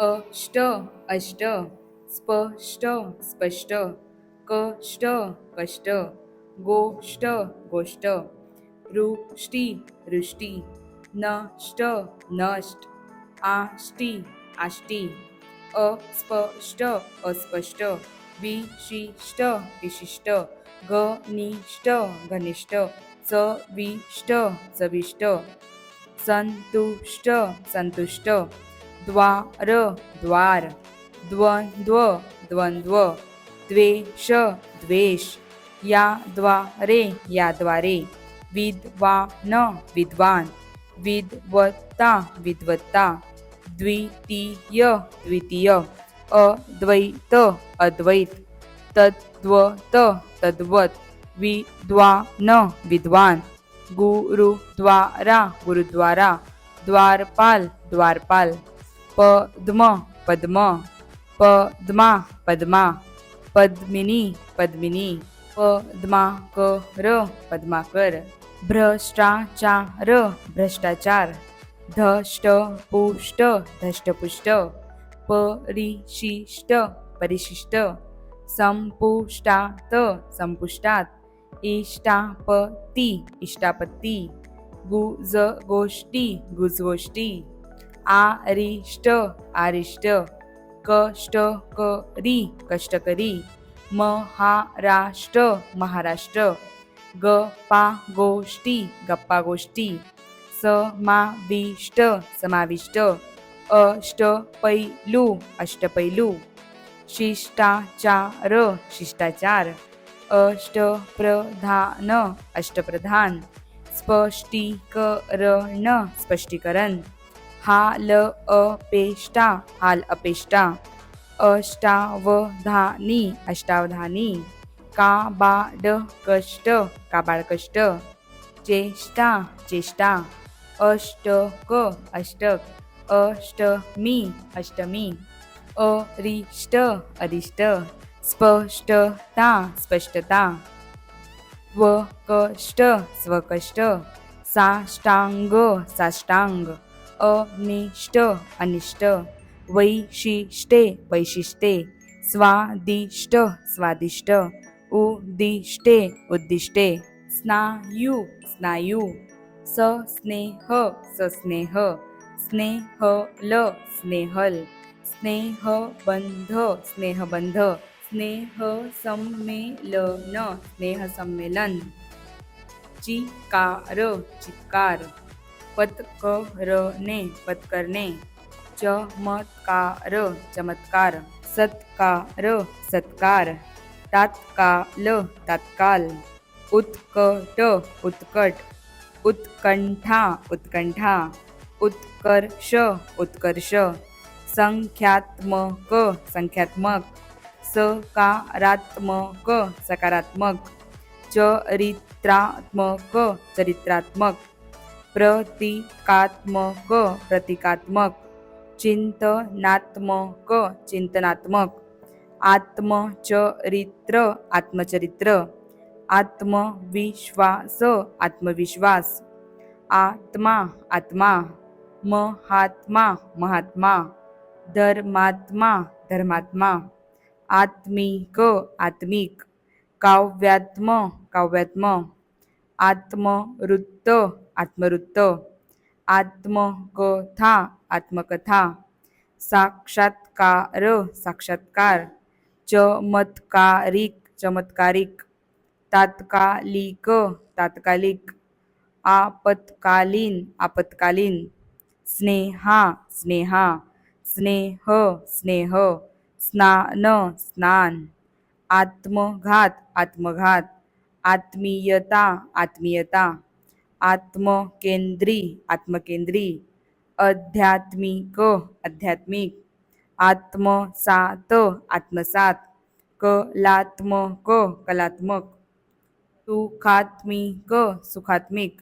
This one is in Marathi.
अष्ट अष्ट स्पष्ट स्पष्ट कष्ट कष्ट गोष्ट गोष्ट रुष्टी रुष्टी नष्ट नष्ट आष्टी आष्टी अस्पष्ट अस्पष्ट विशिष्ट विशिष्ट घनिष्ठ घनिष्ठ चविष्ट चविष्ट संतुष्ट संतुष्ट द्वार द्वार द्वंद्व द्वंद्व. द्वेष द्वेष. याद्वारे याद्वारे विद्वान विद्वान. विद्वत्ता विद्वत्ता. द्वितीय द्वितीय. अद्वैत अद्वैत. तद्वत तद्वत. विद्वान विद्वान. गुरुद्वारा गुरुद्वारा. द्वारपाल द्वारपाल. पद्म पद्म पद्मा पद्मा पद्मिनी पद्मिनी पद्माकर पद्माकर भ्रष्टाचार भ्रष्टाचार धष्टपुष्ट धष्टपुष्ट परिशिष्ट परिशिष्ट संपुष्टात संपुष्टात इष्टापती इष्टापत्ती गुज गोष्टी गुजगोष्टी आरिष्ट आरिष्ट कष्टकरी कष्टकरी महाराष्ट्र महाराष्ट्र गपा गोष्टी गप्पा गोष्टी समाविष्ट समाविष्ट अष्टपैलू अष्टपैलू शिष्टाचार शिष्टाचार अष्टप्रधान अष्टप्रधान स्पष्टीकरण स्पष्टीकरण हाल अपेष्टा हाल अपेष्टा अष्टावधानी अष्टावधानी काबाड कष्ट काबाड कष्ट चेष्टा चेष्टा अष्टक अष्टक अष्टमी अष्टमी अरिष्ट अरिष्ट स्पष्टता स्पष्टता स्वकष्ट स्वकष्ट साष्टांग साष्टांग। अनिष्ट अनिष्ट वैशिष्टे वैशिष्टे स्वादिष्ट स्वादिष्ट उद्दिष्टे उद्दिष्टे स्नायू स्नायू सस्नेह सस्नेह स्नेहल स्नेहल स्नेहबंध स्नेहबंध स्नेहसंमेलन स्नेहसंमेलन चिकार चिकार। पत्करणे पत्करणे चमत्कार चमत्कार. सत्कार सत्कार. तात्काल तात्काल. उत्कट उत्कट. उत्कंठा उत्कंठा. उत्कर्ष उत्कर्ष. संख्यात्मक संख्यात्मक. सकारात्मक सकारात्मक. चरित्रात्मक चरित्रात्मक. प्रतिकात्मक प्रतिकात्मक चिंतनात्मक चिंतनात्मक आत्मचरित्र आत्मचरित्र आत्मविश्वास आत्मविश्वास आत्मा आत्मा महात्मा महात्मा धर्मात्मा धर्मात्मा आत्मिक आत्मिक काव्यात्म काव्यात्म आत्मवृत्त आत्मवृत्त आत्मकथा आत्मकथा साक्षात्कार साक्षात्कार चमत्कारिक चमत्कारिक तात्कालिक तात्कालिक आपत्कालीन आपत्कालीन स्नेहा स्नेहा स्नेह स्नेह स्नान स्नान आत्मघात आत्मघात आत्मीयता आत्मीयता आत्मकेंद्री आत्मकेंद्री आध्यात्मिक आध्यात्मिक आत्मसात आत्मसात कलात्मक कलात्मक सुखात्मिक सुखात्मिक।